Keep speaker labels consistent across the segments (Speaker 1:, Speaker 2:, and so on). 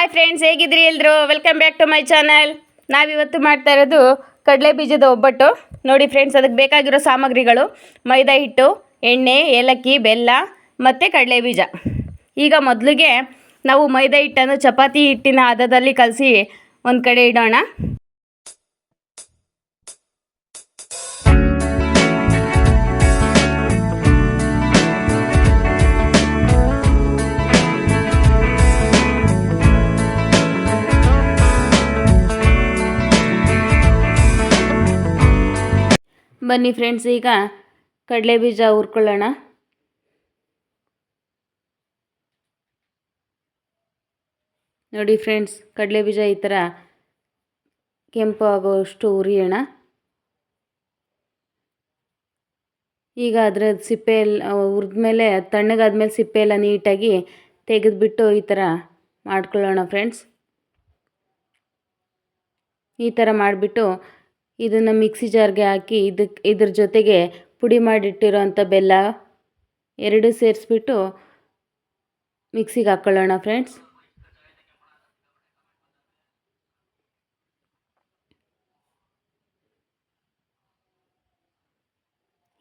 Speaker 1: Hi friends ಹೇಗಿದ್ರಿ ಎಲ್ಲರೂ welcome back to my channel ನಾವಿವತ್ತು ಮಾಡ್ತಾ ಇರೋದು ಕಡಲೆ ಬೀಜದ ಒಬ್ಬಟ್ಟು. ನೋಡಿ ಫ್ರೆಂಡ್ಸ್ ಅದಕ್ಕೆ ಬೇಕಾಗಿರೋ ಸಾಮಗ್ರಿಗಳು. ಮೈದಾ ಹಿಟ್ಟು, ಎಣ್ಣೆ, ಏಲಕ್ಕಿ, ಬೆಲ್ಲ ಮತ್ತು ಕಡಲೆ ಬೀಜ. ಈಗ ಮೊದಲಿಗೆ ನಾವು ಮೈದಾ ಹಿಟ್ಟನ್ನು ಚಪಾತಿ ಹಿಟ್ಟಿನ ಹದದಲ್ಲಿ ಕಲಸಿ ಒಂದು ಕಡೆ ಇಡೋಣ. ಬನ್ನಿ ಫ್ರೆಂಡ್ಸ್ ಈಗ ಕಡಲೆ ಬೀಜ ಹುರ್ಕೊಳ್ಳೋಣ. ನೋಡಿ ಫ್ರೆಂಡ್ಸ್ ಕಡಲೆ ಬೀಜ ಈ ಥರ ಕೆಂಪು ಆಗೋಷ್ಟು ಉರಿಯೋಣ. ಈಗ ಅದರ ಸಿಪ್ಪೆ ಎಲ್ಲ, ಹುರಿದ್ಮೇಲೆ, ತಣ್ಣಗಾದ್ಮೇಲೆ ಸಿಪ್ಪೆ ಎಲ್ಲ ನೀಟಾಗಿ ತೆಗೆದುಬಿಟ್ಟು ಈ ಥರ ಮಾಡ್ಕೊಳ್ಳೋಣ ಫ್ರೆಂಡ್ಸ್ ಈ ಥರ ಮಾಡಿಬಿಟ್ಟು ಇದನ್ನು ಮಿಕ್ಸಿ ಜಾರ್ಗೆ ಹಾಕಿ ಇದಕ್ಕೆ ಇದ್ರ ಜೊತೆಗೆ ಪುಡಿ ಮಾಡಿಟ್ಟಿರೋಂಥ ಬೆಲ್ಲ ಎರಡು ಸೇರಿಸ್ಬಿಟ್ಟು ಮಿಕ್ಸಿಗೆ ಹಾಕ್ಕೊಳ್ಳೋಣ ಫ್ರೆಂಡ್ಸ್.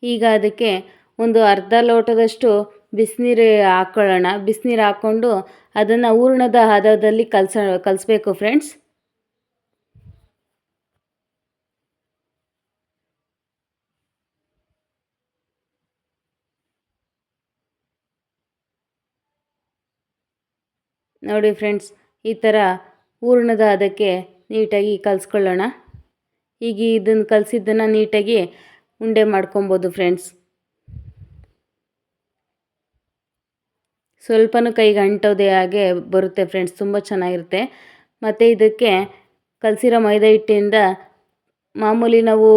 Speaker 1: ಈಗ ಅದಕ್ಕೆ ಒಂದು ಅರ್ಧ ಲೋಟದಷ್ಟು ಬಿಸಿನೀರು ಹಾಕ್ಕೊಳ್ಳೋಣ ಬಿಸಿನೀರು ಹಾಕ್ಕೊಂಡು ಅದನ್ನು ಹೂರ್ಣದ ಹದದಲ್ಲಿ ಕಲಸ, ಕಲಿಸ್ಬೇಕು ಫ್ರೆಂಡ್ಸ್. ನೋಡಿ ಫ್ರೆಂಡ್ಸ್, ಈ ಥರ ಹೂರ್ಣದ ಅದಕ್ಕೆ ನೀಟಾಗಿ ಕಲಿಸ್ಕೊಳ್ಳೋಣ. ಈಗ ಇದನ್ನು ಕಲಸಿದ್ದನ್ನು ನೀಟಾಗಿ ಉಂಡೆ ಮಾಡ್ಕೊಬೋದು ಫ್ರೆಂಡ್ಸ್. ಸ್ವಲ್ಪನೂ ಕೈಗೆ ಅಂಟೋದೇ ಹಾಗೆ ಬರುತ್ತೆ ಫ್ರೆಂಡ್ಸ್, ತುಂಬ ಚೆನ್ನಾಗಿರುತ್ತೆ. ಮತ್ತು ಇದಕ್ಕೆ ಕಲಸಿರೋ ಮೈದಾ ಹಿಟ್ಟಿಂದ ಮಾಮೂಲಿ ನಾವು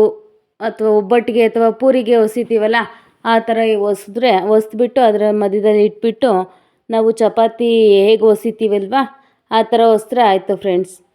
Speaker 1: ಅಥವಾ ಒಬ್ಬಟ್ಟಿಗೆ ಅಥವಾ ಪೂರಿಗೆ ಹೊಸಿತೀವಲ್ಲ ಆ ಥರ ಹೊಸಿದ್ರೆ ಹೊಸ್ಬಿಟ್ಟು ಅದರ ಮಧ್ಯದಲ್ಲಿ ಇಟ್ಬಿಟ್ಟು ನಾವು ಚಪಾತಿ ಹೇಗೆ ಒಸಿತೀವಲ್ವ? ಆ ಥರ ಒಸ್ತ್ರೆ ಆಯಿತು ಫ್ರೆಂಡ್ಸ್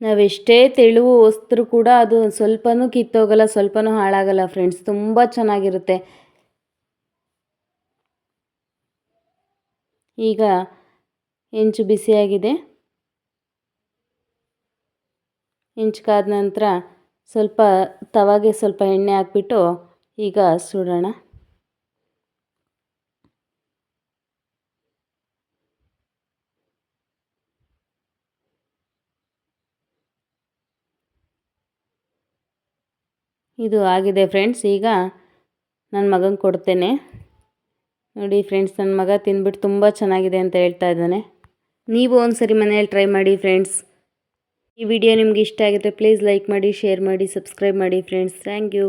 Speaker 1: ನಾವೆಷ್ಟೇ ತೆಳುವು ವಸ್ತ್ರ ಕೂಡ ಅದು ಸ್ವಲ್ಪನೂ ಕಿತ್ತೋಗಲ್ಲ, ಸ್ವಲ್ಪನೂ ಹಾಳಾಗಲ್ಲ ಫ್ರೆಂಡ್ಸ್ ತುಂಬ ಚೆನ್ನಾಗಿರುತ್ತೆ. ಈಗ ಹೆಂಚು ಬಿಸಿಯಾಗಿದೆ. ಹೆಂಚು ಕಾದ ನಂತರ ಸ್ವಲ್ಪ ತವಾಗೆ ಸ್ವಲ್ಪ ಎಣ್ಣೆ ಹಾಕ್ಬಿಟ್ಟು ಈಗ ಸುಡೋಣ. ಇದು ಆಗಿದೆ ಫ್ರೆಂಡ್ಸ್ ಈಗ ನನ್ನ ಮಗಂಗೆ ಕೊಡ್ತೇನೆ. ನೋಡಿ ಫ್ರೆಂಡ್ಸ್ ನನ್ನ ಮಗ ತಿಂದ್ಬಿಟ್ಟು ತುಂಬ ಚೆನ್ನಾಗಿದೆ ಅಂತ ಹೇಳ್ತಾ ಇದ್ದಾನೆ. ನೀವು ಒಂದು ಸರಿ ಮನೇಲಿ ಟ್ರೈ ಮಾಡಿ ಫ್ರೆಂಡ್ಸ್ ಈ ವಿಡಿಯೋ ನಿಮ್ಗೆ ಇಷ್ಟ ಆಗಿದ್ರೆ ಪ್ಲೀಸ್ ಲೈಕ್ ಮಾಡಿ ಶೇರ್ ಮಾಡಿ ಸಬ್ಸ್ಕ್ರೈಬ್ ಮಾಡಿ ಫ್ರೆಂಡ್ಸ್ ಥ್ಯಾಂಕ್ ಯು